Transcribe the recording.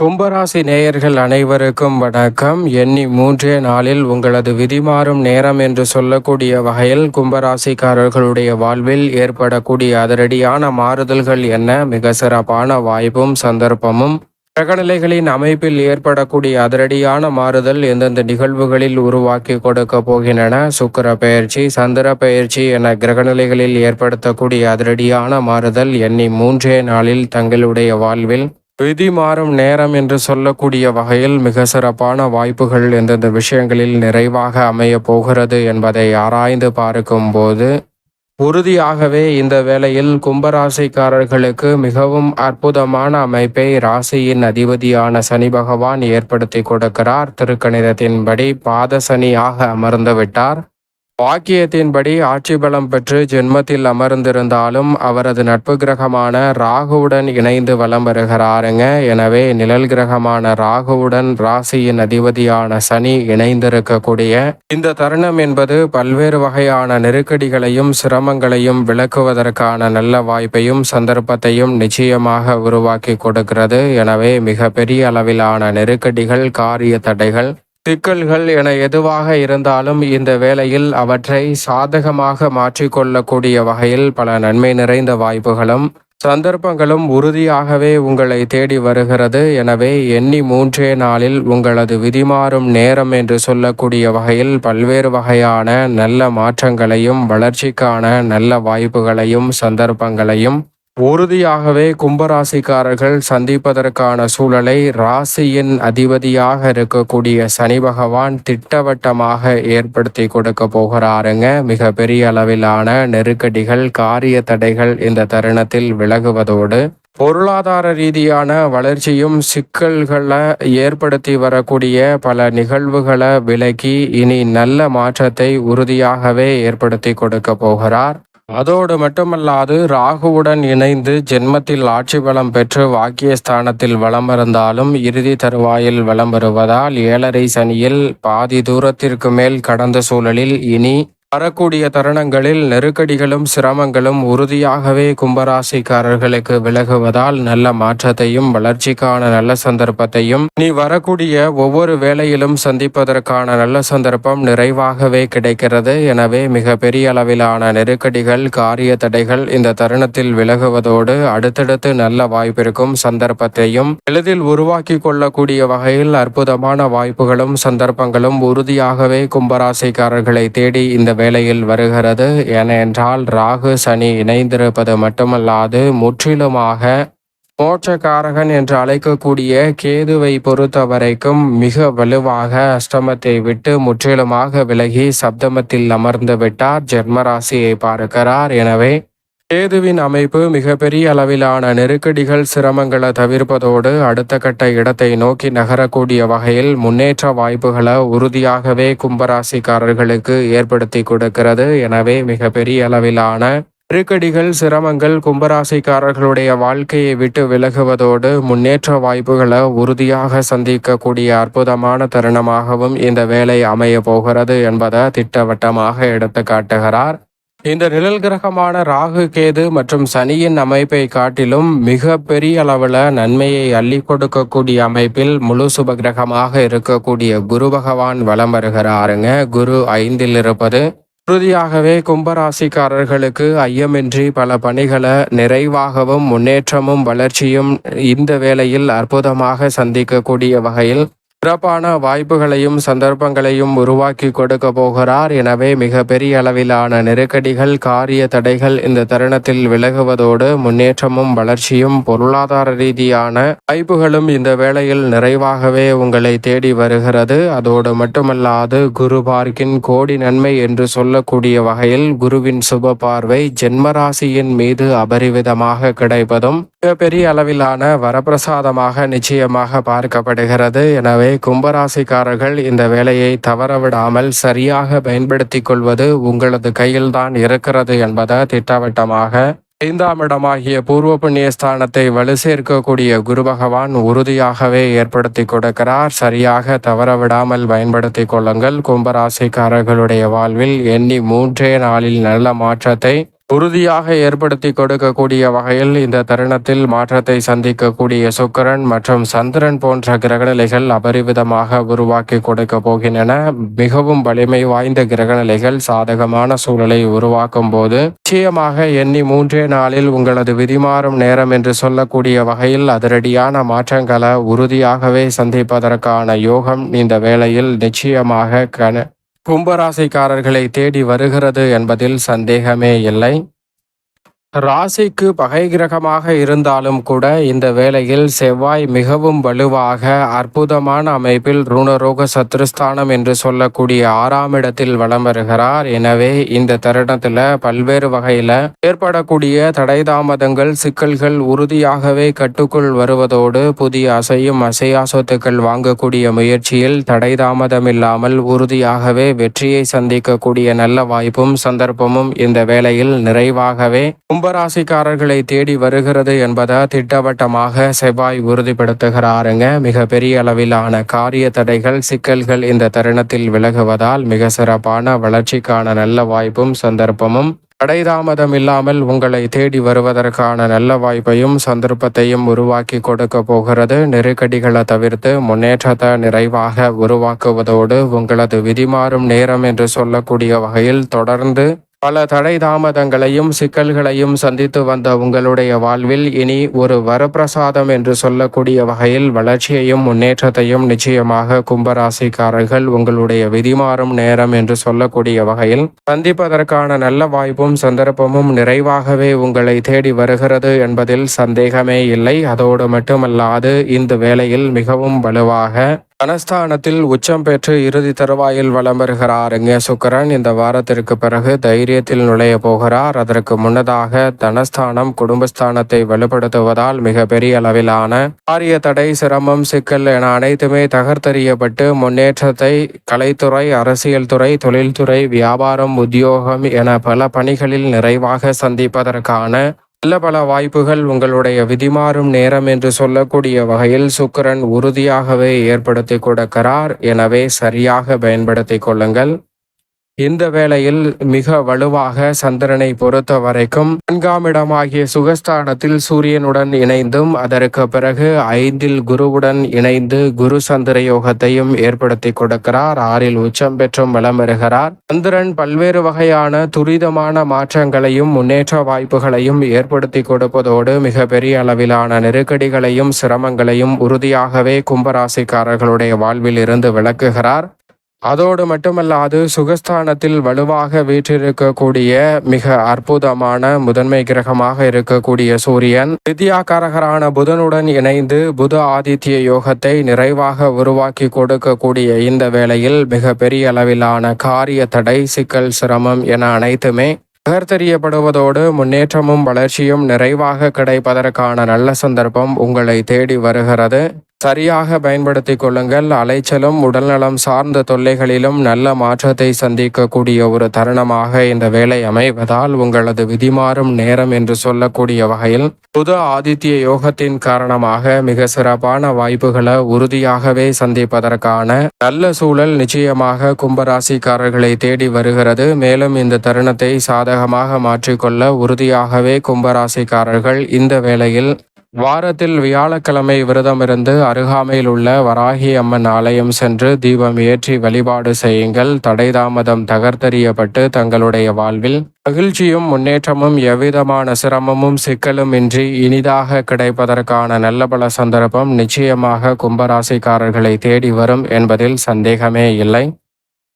கும்பராசி நேயர்கள் அனைவருக்கும் வணக்கம். எண்ணி மூன்றே நாளில் உங்களது விதிமாறும் நேரம் என்று சொல்லக்கூடிய வகையில் கும்பராசிக்காரர்களுடைய வாழ்வில் ஏற்படக்கூடிய அதிரடியான மாறுதல்கள் என்ன? மிக சிறப்பான வாய்ப்பும் சந்தர்ப்பமும். கிரகநிலைகளின் அமைப்பில் ஏற்படக்கூடிய அதிரடியான மாறுதல் எந்தெந்த நிகழ்வுகளில் உருவாக்கி கொடுக்க போகின்றன? சுக்கர பெயர்ச்சி சந்திர பயிற்சி என கிரகநிலைகளில் ஏற்படுத்தக்கூடிய அதிரடியான மாறுதல் எண்ணி மூன்றே நாளில் தங்களுடைய வாழ்வில் விதி மாறும் நேரம் என்று சொல்லக்கூடிய வகையில் மிக சிறப்பான வாய்ப்புகள் எந்தெந்த விஷயங்களில் நிறைவாக அமைய போகிறது என்பதை ஆராய்ந்து பார்க்கும்போது உறுதியாகவே இந்த வேளையில் கும்பராசிக்காரர்களுக்கு மிகவும் அற்புதமான அமைப்பை ராசியின் அதிபதியான சனி பகவான் ஏற்படுத்தி கொடுக்கிறார். திருக்கணிதத்தின்படி பாத சனியாக அமர்ந்து விட்டார். வாக்கியத்தின்படி ஆட்சி பலம் பெற்று ஜென்மத்தில் அமர்ந்திருந்தாலும் அவரது நட்பு கிரகமான ராகுவுடன் இணைந்து வலம் வருகிறாருங்க. எனவே நிழல் கிரகமான ராகுவுடன் ராசியின் அதிபதியான சனி இணைந்திருக்கக்கூடிய இந்த தருணம் என்பது பல்வேறு வகையான நெருக்கடிகளையும் சிரமங்களையும் விளக்குவதற்கான நல்ல வாய்ப்பையும் சந்தர்ப்பத்தையும் நிச்சயமாக உருவாக்கி கொடுக்கிறது. எனவே மிக பெரிய அளவிலான நெருக்கடிகள் காரிய தடைகள் சிக்கல்கள் என எதுவாக இருந்தாலும் இந்த வேளையில் அவற்றை சாதகமாக மாற்றிக்கொள்ளக்கூடிய வகையில் பல நன்மை நிறைந்த வாய்ப்புகளும் சந்தர்ப்பங்களும் உறுதியாகவே உங்களை தேடி வருகிறது. எனவே எண்ணி மூன்றே நாளில் உங்களது விதிமாறும் நேரம் என்று சொல்லக்கூடிய வகையில் பல்வேறு வகையான நல்ல மாற்றங்களையும் வளர்ச்சிக்கான நல்ல வாய்ப்புகளையும் சந்தர்ப்பங்களையும் உறுதியாகவே கும்பராசிக்காரர்கள் சந்திப்பதற்கான சூழலை ராசியின் அதிபதியாக இருக்கக்கூடிய சனி பகவான் திட்டவட்டமாக ஏற்படுத்தி கொடுக்க போகிறாருங்க. மிக பெரிய அளவிலான நெருக்கடிகள் காரிய தடைகள் இந்த தருணத்தில் விலகுவதோடு பொருளாதார ரீதியான வளர்ச்சியும் சிக்கல்களை ஏற்படுத்தி வரக்கூடிய பல நிகழ்வுகளை விலக்கி இனி நல்ல மாற்றத்தை உறுதியாகவே ஏற்படுத்தி கொடுக்க போகிறார். அதோடு மட்டுமல்லாது ராகுவுடன் இணைந்து ஜென்மத்தில் ஆட்சி பலம் பெற்று வாக்கியஸ்தானத்தில் வலம் இருந்தாலும் இறுதி தருவாயில் வலம் வருவதால் ஏழரை சனியில் பாதி தூரத்திற்கு மேல் கடந்த சூழலில் இனி வரக்கூடிய தருணங்களில் நெருக்கடிகளும் சிரமங்களும் உறுதியாகவே கும்பராசிக்காரர்களுக்கு விலகுவதால் நல்ல மாற்றத்தையும் வளர்ச்சிக்கான நல்ல சந்தர்ப்பத்தையும் நீ வரக்கூடிய ஒவ்வொரு வேளையிலும் சந்திப்பதற்கான நல்ல சந்தர்ப்பம் நிறைவாகவே கிடைக்கிறது. எனவே மிக பெரிய அளவிலான நெருக்கடிகள் காரிய தடைகள் இந்த தருணத்தில் விலகுவதோடு அடுத்தடுத்து நல்ல வாய்ப்பிற்கும் சந்தர்ப்பத்தையும் எளிதில் உருவாக்கி கொள்ளக்கூடிய வகையில் அற்புதமான வாய்ப்புகளும் சந்தர்ப்பங்களும் உறுதியாகவே கும்பராசிக்காரர்களை தேடி இந்த வேளையில் வருகிறது. ஏனென்றால் ராகு சனி இணைந்திருப்பது மட்டுமல்லாது முற்றிலுமாக மோட்சக்காரகன் என்று அழைக்கக்கூடிய கேதுவை பொறுத்த வரைக்கும் மிக வலுவாக அஷ்டமத்தை விட்டு முற்றிலுமாக விலகி சப்தமத்தில் அமர்ந்து விட்டார். ஜென்மராசியை பார்க்கிறார். எனவே கேதுவின் அமைப்பு மிகப்பெரிய அளவிலான நெருக்கடிகள் சிரமங்களை தவிர்ப்பதோடு அடுத்த கட்ட இடத்தை நோக்கி நகரக்கூடிய வகையில் முன்னேற்ற வாய்ப்புகளை உறுதியாகவே கும்பராசிக்காரர்களுக்கு ஏற்படுத்தி கொடுக்கிறது. எனவே மிகப்பெரிய அளவிலான நெருக்கடிகள் சிரமங்கள் கும்பராசிக்காரர்களுடைய வாழ்க்கையை விட்டு விலகுவதோடு முன்னேற்ற வாய்ப்புகளை உறுதியாக சந்திக்கக்கூடிய அற்புதமான தருணமாகவும் இந்த வேலை அமைய போகிறது என்பதை திட்டவட்டமாக எடுத்து காட்டுகிறார் இந்த நிழல் கிரகமான ராகு கேது மற்றும் சனியின் அமைப்பை காட்டிலும் மிக பெரிய அளவில் நன்மையை அள்ளி கொடுக்கக்கூடிய அமைப்பில் முழு சுப கிரகமாக இருக்கக்கூடிய குரு பகவான் வலம் வருகிறாருங்க. குரு ஐந்தில் இருப்பது. உறுதியாகவே கும்பராசிக்காரர்களுக்கு ஐயமின்றி பல பணிகளை நிறைவாகவும் முன்னேற்றமும் வளர்ச்சியும் இந்த வேளையில் அற்புதமாக சந்திக்கக்கூடிய வகையில் சிறப்பான வாய்ப்புகளையும் சந்தர்ப்பங்களையும் உருவாக்கி கொடுக்க போகிறார். எனவே மிகப்பெரிய அளவிலான நெருக்கடிகள் காரிய தடைகள் இந்த தருணத்தில் விலகுவதோடு முன்னேற்றமும் வளர்ச்சியும் பொருளாதார ரீதியான வாய்ப்புகளும் இந்த வேளையில் நிறைவாகவே உங்களை தேடி வருகிறது. அதோடு மட்டுமல்லாது குரு பார்க்கின் கோடி நன்மை என்று சொல்லக்கூடிய வகையில் குருவின் சுப பார்வை ஜென்மராசியின் மீது அபரிவிதமாக கிடைப்பதும் மிகப்பெரிய அளவிலான வரப்பிரசாதமாக நிச்சயமாக பார்க்கப்படுகிறது. எனவே கும்பராசிக்காரர்கள் இந்த வேலையை தவறவிடாமல் சரியாக பயன்படுத்திக் கொள்வது உங்களது கையில்தான் இருக்கிறது என்பதை திட்டவட்டமாக ஐந்தாம் இடமாகிய பூர்வ புண்ணிய ஸ்தானத்தை வலு சேர்க்கக்கூடிய குரு பகவான் உறுதியாகவே ஏற்படுத்தி கொடுக்கிறார். சரியாக தவறவிடாமல் பயன்படுத்தி கொள்ளுங்கள். கும்பராசிக்காரர்களுடைய வாழ்வில் எண்ணி மூன்றே நாளில் நல்ல மாற்றத்தை உறுதியாக ஏற்படுத்தி கொடுக்கக்கூடிய வகையில் இந்த தருணத்தில் மாற்றத்தை சந்திக்கக்கூடிய சுக்கிரன் மற்றும் சந்திரன் போன்ற கிரகநிலைகள் அபரிவிதமாக உருவாக்கி கொடுக்க போகின்றன. மிகவும் வலிமை வாய்ந்த கிரகநிலைகள் சாதகமான சூழலை உருவாக்கும் போது நிச்சயமாக எண்ணி மூன்றே நாளில் உங்களது விதிமாறும் நேரம் என்று சொல்லக்கூடிய வகையில் அதிரடியான மாற்றங்களை உறுதியாகவே சந்திப்பதற்கான யோகம் இந்த வேளையில் நிச்சயமாக கன கும்பராசிக்காரர்களை தேடி வருகிறது என்பதில் சந்தேகமே இல்லை. ராசிக்கு பகை கிரகமாக இருந்தாலும் கூட இந்த வேளையில் செவ்வாய் மிகவும் வலுவாக அற்புதமான அமைப்பில் ருணரோக சத்ருஸ்தானம் என்று சொல்லக்கூடிய ஆறாம் இடத்தில் வலம் வருகிறார். எனவே இந்த தருணத்தில் பல்வேறு வகையில ஏற்படக்கூடிய தடை தாமதங்கள் சிக்கல்கள் உறுதியாகவே கட்டுக்குள் வருவதோடு புதிய அசையும் அசையா சொத்துக்கள் வாங்கக்கூடிய முயற்சியில் தடை தாமதம் இல்லாமல் உறுதியாகவே வெற்றியை சந்திக்கக்கூடிய நல்ல வாய்ப்பும் சந்தர்ப்பமும் இந்த வேளையில் நிறைவாகவே கும்பராசிக்காரர்களை தேடி வருகிறது என்பதை திட்டவட்டமாக செவ்வாய் உறுதிப்படுத்துகிறாருங்க. மிக பெரிய அளவிலான காரிய தடைகள் சிக்கல்கள் இந்த தருணத்தில் விலகுவதால் மிக சிறப்பான வளர்ச்சிக்கான நல்ல வாய்ப்பும் சந்தர்ப்பமும். தடைதாமதம் இல்லாமல் உங்களை தேடி வருவதற்கான நல்ல வாய்ப்பையும் சந்தர்ப்பத்தையும் உருவாக்கி கொடுக்க போகிறது. நெருக்கடிகளை தவிர்த்து முன்னேற்றத்தை நிறைவாக உருவாக்குவதோடு உங்களது விதிமாறும் நேரம் என்று சொல்லக்கூடிய வகையில் தொடர்ந்து பல தடை தாமதங்களையும் சிக்கல்களையும் சந்தித்து வந்த உங்களுடைய வாழ்வில் இனி ஒரு வரப்பிரசாதம் என்று சொல்லக்கூடிய வகையில் வளர்ச்சியையும் முன்னேற்றத்தையும் நிச்சயமாக கும்பராசிக்காரர்கள் உங்களுடைய விதிமாறும் நேரம் என்று சொல்லக்கூடிய வகையில் சந்திப்பதற்கான நல்ல வாய்ப்பும் சந்தர்ப்பமும் நிறைவாகவே உங்களை தேடி வருகிறது என்பதில் சந்தேகமே இல்லை. அதோடு மட்டுமல்லாது இந்த வேளையில் மிகவும் வலுவாக தனஸ்தானத்தில் உச்சம் பெற்று இறுதி தருவாயில் வலம் வருகிறாருங்க சுக்கரன் இந்த வாரத்திற்கு பிறகு தைரியத்தில் நுழைய போகிறார். அதற்கு முன்னதாக தனஸ்தானம் குடும்பஸ்தானத்தை வலுப்படுத்துவதால் மிகப்பெரிய அளவிலான காரிய தடை சிரமம் சிக்கல் என அனைத்துமே தகர்த்தெறியப்பட்டு முன்னேற்றத்தை கலைத்துறை அரசியல் துறை தொழில்துறை வியாபாரம் உத்தியோகம் என பல பணிகளில் நிறைவாக சந்திப்பதற்கான நல்ல பல வாய்ப்புகள் உங்களுடைய விதிமாறும் நேரம் என்று சொல்லக்கூடிய வகையில் சுக்கிரன் உறுதியாகவே ஏற்படுத்தி கொடுக்கிறார். எனவே சரியாக பயன்படுத்தி கொள்ளுங்கள். இந்த வேளையில் மிக வலுவாக சந்திரனை பொறுத்த வரைக்கும் நான்காம் இடமாகிய சுகஸ்தானத்தில் சூரியனுடன் இணைந்தும் அதற்கு பிறகு ஐந்தில் குருவுடன் இணைந்து குரு சந்திர யோகத்தையும் ஏற்படுத்தி கொடுக்கிறார். ஆறில் உச்சம் பெற்றும் வளம் பெறுகிறார். சந்திரன் பல்வேறு வகையான துரிதமான மாற்றங்களையும் முன்னேற்ற வாய்ப்புகளையும் ஏற்படுத்தி கொடுப்பதோடு மிக பெரிய அளவிலான நெருக்கடிகளையும் சிரமங்களையும் உறுதியாகவே கும்பராசிக்காரர்களுடைய வாழ்வில் இருந்து விளக்குகிறார் அதோடு மட்டுமல்லாது சுகஸ்தானத்தில் வலுவாக வீற்றிருக்கக்கூடிய மிக அற்புதமான முதன்மை கிரகமாக இருக்கக்கூடிய சூரியன் வித்யாகாரகரான புதனுடன் இணைந்து புத ஆதித்ய யோகத்தை நிறைவாக உருவாக்கி கொடுக்கக்கூடிய இந்த வேளையில் மிக பெரிய அளவிலான காரிய தடை சிக்கல் சிரமம் என அனைத்துமே நகர்த்தெறியப்படுவதோடு முன்னேற்றமும் வளர்ச்சியும் நிறைவாக கிடைப்பதற்கான நல்ல சந்தர்ப்பம் உங்களை தேடி வருகிறது. சரியாக பயன்படுத்தி கொள்ளுங்கள். அலைச்சலும் உடல்நலம் சார்ந்த தொல்லைகளிலும் நல்ல மாற்றத்தை சந்திக்கக்கூடிய ஒரு தருணமாக இந்த வேலை அமைவதால் உங்களது விதிமாறும் நேரம் என்று சொல்லக்கூடிய வகையில் புது ஆதித்ய யோகத்தின் காரணமாக மிக சிறப்பான வாய்ப்புகளை உறுதியாகவே சந்திப்பதற்கான நல்ல சூழல் நிச்சயமாக கும்பராசிக்காரர்களை தேடி வருகிறது. மேலும் இந்த தருணத்தை சாதகமாக மாற்றிக்கொள்ள உறுதியாகவே கும்பராசிக்காரர்கள் இந்த வேளையில் வாரத்தில் வியாழக்கிழமை விரதமிருந்து அருகாமையில் உள்ள வராகி அம்மன் ஆலயம் சென்று தீபம் ஏற்றி வழிபாடு செய்யுங்கள். தடை தாமதம் தகர்த்தறியப்பட்டு தங்களுடைய வாழ்வில் மகிழ்ச்சியும் முன்னேற்றமும் எவ்விதமான சிரமமும் சிக்கலும் இன்றி இனிதாக கிடைப்பதற்கான நல்ல பல சந்தர்ப்பம் நிச்சயமாக கும்பராசிக்காரர்களை தேடி வரும் என்பதில் சந்தேகமே இல்லை.